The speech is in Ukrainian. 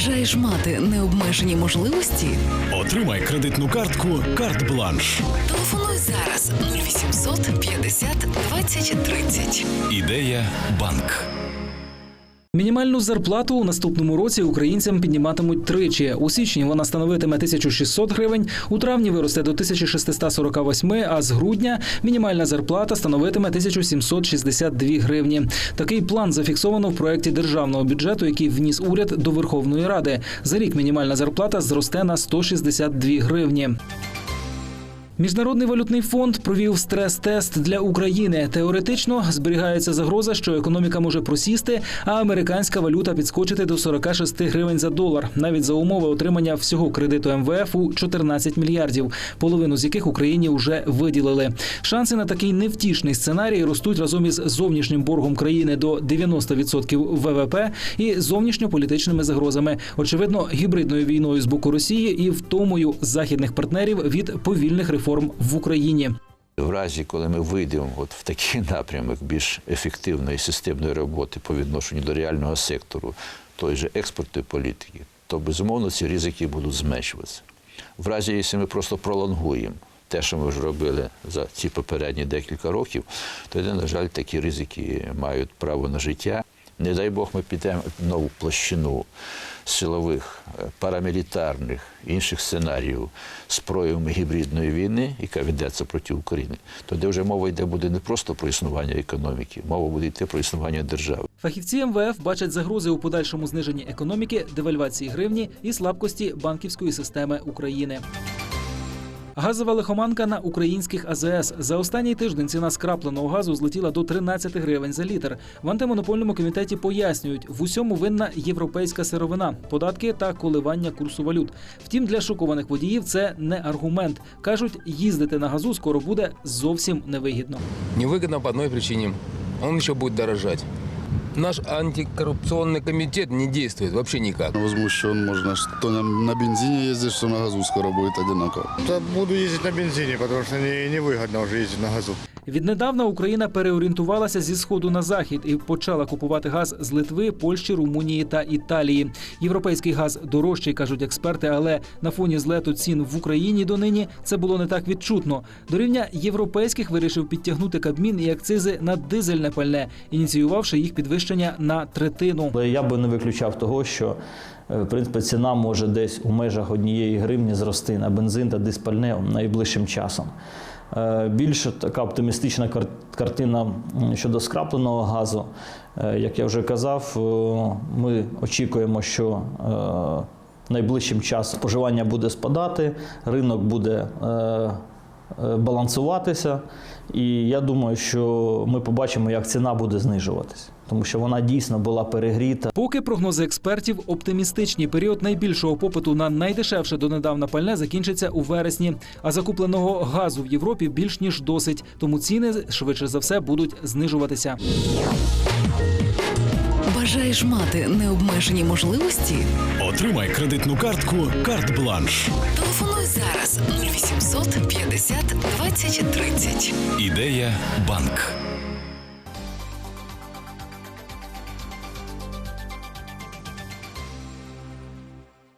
Бажаєш мати необмежені можливості? Отримай кредитну картку Карт Бланш. Телефонуй зараз 0800 50 20 30. Ідея банк. Мінімальну зарплату у наступному році українцям підніматимуть тричі. У січні вона становитиме 1600 гривень, у травні виросте до 1648, а з грудня мінімальна зарплата становитиме 1762 гривні. Такий план зафіксовано в проєкті державного бюджету, який вніс уряд до Верховної Ради. За рік мінімальна зарплата зросте на 162 гривні. Міжнародний валютний фонд провів стрес-тест для України. Теоретично зберігається загроза, що економіка може просісти, а американська валюта підскочити до 46 гривень за долар, навіть за умови отримання всього кредиту МВФ у 14 мільярдів, половину з яких Україні вже виділили. Шанси на такий невтішний сценарій ростуть разом із зовнішнім боргом країни до 90% ВВП і зовнішньополітичними загрозами, очевидно, гібридною війною з боку Росії і втомою західних партнерів від повільних реформ в Україні. В разі, коли ми вийдемо от в такий напрямок більш ефективної системної роботи по відношенню до реального сектору, той же експортної політики, то безумовно ці ризики будуть зменшуватися. В разі, якщо ми просто пролонгуємо те, що ми вже робили за ці попередні декілька років, тоді, на жаль, такі ризики мають право на життя. Не дай Бог, ми підемо в нову площину силових, е, парамілітарних інших сценаріїв з проявами гібридної війни, яка ведеться проти України, тоді вже мова йде буде не просто про існування економіки, мова буде йти про існування держави. Фахівці МВФ бачать загрози у подальшому зниженні економіки, девальвації гривні і слабкості банківської системи України. Газова лихоманка на українських АЗС за останній тиждень ціна скрапленого газу злетіла до 13 гривень за літр. В антимонопольному комітеті пояснюють, в усьому винна європейська сировина, податки та коливання курсу валют. Втім, для шокованих водіїв це не аргумент. кажуть, їздити на газу скоро буде зовсім невигідно. Невыгодно по одной причине. Он еще будет дорожать. Наш антикоррупционный комитет не действует вообще никак. Возмущен, можно что на, на бензине ездишь, что на газу скоро будет одинаково. Да буду ездить на бензине, потому что не, невыгодно уже ездить на газу. Віднедавна Україна переорієнтувалася зі сходу на захід і почала купувати газ з Литви, Польщі, Румунії та Італії. Європейський газ дорожчий, кажуть експерти, але на фоні злету цін в Україні донині це було не так відчутно. До рівня європейських вирішив підтягнути Кабмін і акцизи на дизельне пальне, ініціювавши їх підвищення на третину. Я би не виключав того, що в принципі ціна може десь у межах однієї гривні зрости на бензин та диспальне найближчим часом. Е, Більш така оптимістична картина щодо скрапленого газу. Е, Як я вже казав, е, ми очікуємо, що е, найближчим часом споживання буде спадати, ринок буде е, е, балансуватися. І я думаю, що ми побачимо, як ціна буде знижуватися, тому що вона дійсно була перегріта. Поки прогнози експертів оптимістичні, період найбільшого попиту на найдешевше донедавна пальне закінчиться у вересні. А закупленого газу в Європі більш ніж досить, тому ціни швидше за все будуть знижуватися. Бажаєш мати необмежені можливості? Отримай кредитну картку Карт Бланш. Телефонуй зараз 0800 50 20 30. Ідея банк.